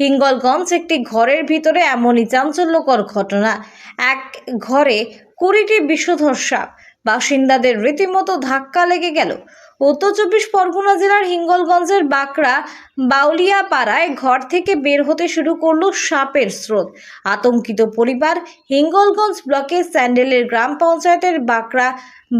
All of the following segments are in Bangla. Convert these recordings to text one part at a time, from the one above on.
হিঙ্গলগঞ্জ একটি ঘরের ভিতরে এমনই চাঞ্চল্যকর ঘটনা। এক ঘরে কুড়িটি বিষধর সাপ। বাসিন্দাদের রীতিমতো ধাক্কা লেগে গেল। উত্তর চব্বিশ পরগনা জেলার হিঙ্গলগঞ্জের বাঁকড়া বাউলিয়া পাড়ায় ঘর থেকে বের হতে শুরু করল সাপের স্রোত। আতঙ্কিত পরিবার হিঙ্গলগঞ্জ ব্লকের স্যান্ডেলের গ্রাম পঞ্চায়েতের বাঁকড়া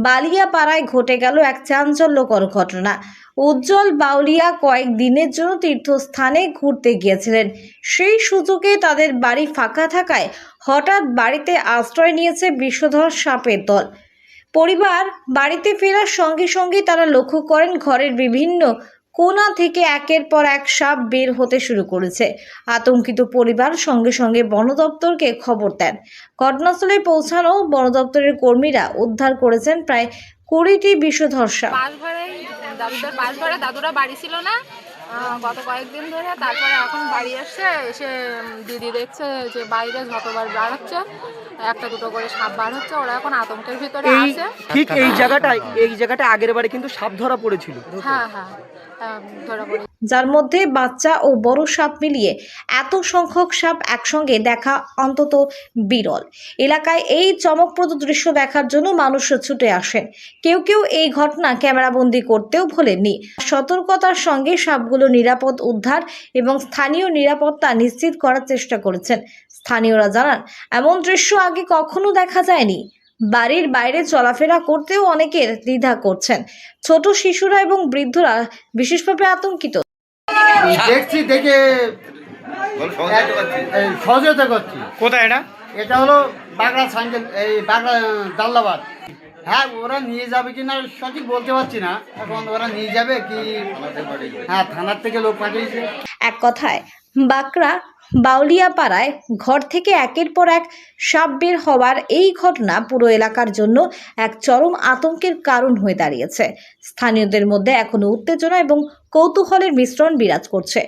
বালিয়া পাড়ায় ঘটে গেল এক চাঞ্চল্যকর ঘটনা। উজ্জ্বল বাউলিয়া কয়েক দিনের জন্য তীর্থস্থানে ঘুরতে গিয়েছিলেন। সেই সুযোগে তাদের বাড়ি ফাঁকা থাকায় হঠাৎ বাড়িতে আশ্রয় নিয়েছে বিষধর সাপের দল। পরিবার বাড়িতে ফেরার সঙ্গে সঙ্গে তারা লক্ষ্য করেন ঘরের বিভিন্ন কোণা থেকে একের পর এক সাপ বের হতে শুরু করেছে। আতঙ্কিত পরিবার সঙ্গে সঙ্গে বন দপ্তরকে খবর দেন। ঘটনাস্থলে পৌঁছানো বন দপ্তরের কর্মীরা উদ্ধার করেছেন প্রায় কুড়িটি বিষধর সাপ পাশ ঘরে দাদুদের পাশ ঘরে দাদুরা বাড়ি ছিল না। গত কয়েকদিন ধরে তারপরে এখন বাড়ি আসছে এসে দিদি দেখছে যে বাইরে যতবার বার হচ্ছে একটা দুটো করে সাপ বার হচ্ছে ওরা এখন আতঙ্কের ভিতরে এই আছে। ঠিক এই জায়গাটায় এই জায়গাটা আগের বারে কিন্তু সাপ ধরা পড়েছিল। হ্যাঁ হ্যাঁ আহ, ধরা পড়ে যার মধ্যে বাচ্চা ও বড় সাপ মিলিয়ে এত সংখ্যক সাপ একসঙ্গে দেখা অন্তত বিরল। এলাকায় এই চমকপ্রদ দৃশ্য দেখার জন্য মানুষ ছুটে আসেন। কেউ কেউ এই ঘটনা ক্যামেরাবন্দি করতেও ভোলেননি। সতর্কতার সঙ্গে সাপগুলো নিরাপদ উদ্ধার এবং স্থানীয় নিরাপত্তা নিশ্চিত করার চেষ্টা করেছেন। স্থানীয়রা জানান এমন দৃশ্য আগে কখনো দেখা যায়নি। বাড়ির বাইরে চলাফেরা করতেও অনেকের দ্বিধা করছেন। ছোট শিশুরা এবং বৃদ্ধরা বিশেষভাবে আতঙ্কিত। দেখছি দেখে সহযোগিতা করছি। কোথায় এটা? এটা হলো বাগড়া সাইকেল এই বাগড়া দাল্লাবাদ হ্যাঁ ওরা নিয়ে যাবে কি না সঠিক বলতে পারছি না। এখন ওরা নিয়ে যাবে কি? হ্যাঁ থানার থেকে লোক পাঠিয়েছে। এক কথায় বাঁকড়া বাউলিয়াপাড়ায় ঘর থেকে একের পর এক সাপ বের হওয়ার এই ঘটনা পুরো এলাকার জন্য এক চরম আতঙ্কের কারণ হয়ে দাঁড়িয়েছে। স্থানীয়দের মধ্যে এখনও উত্তেজনা এবং কৌতূহলের মিশ্রণ বিরাজ করছে।